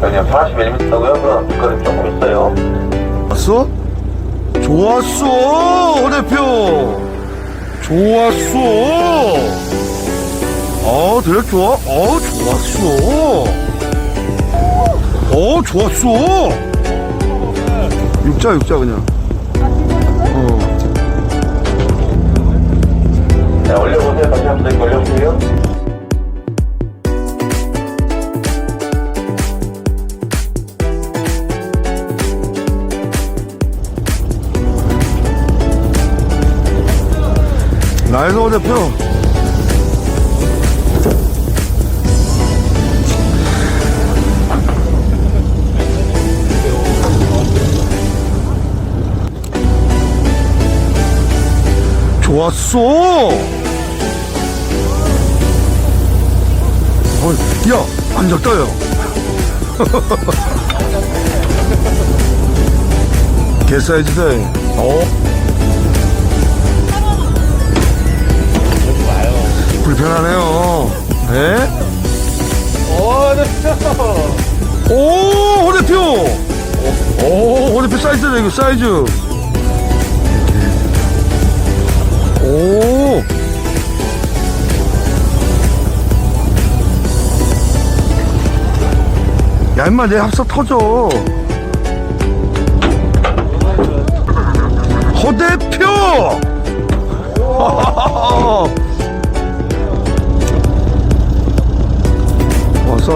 형님 40mm고요. 그럼 두꺼비 조금 있어요. 좋았어, 허 대표. 좋았어. 어, 드랙 좋아. 어, 좋았어. 어, 좋았어. 육자, 육자, 그냥. 어. 허 대표. 좋았어. 어, 야, 안 작다, 야. 개 사이즈다. 어? 불편하네요. 네? 오, 호대표! 오, 호대표 사이즈다, 이거 사이즈. 오. 야, 임마, 내 합사 터져. 호대표!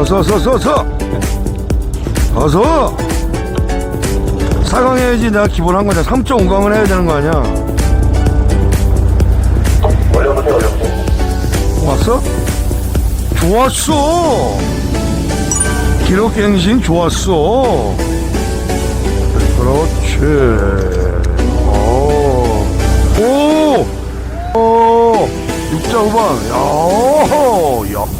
어서, 어서, 어서, 어서! 4강 해야지. 내가 기본 한 거냐. 3.5강을 해야 되는 거 아니야. 올려보세요. 올려보세요. 왔어? 좋았어. 기록갱신 좋았어. 그렇지. 오. 오. 오. 육자 후반. 야,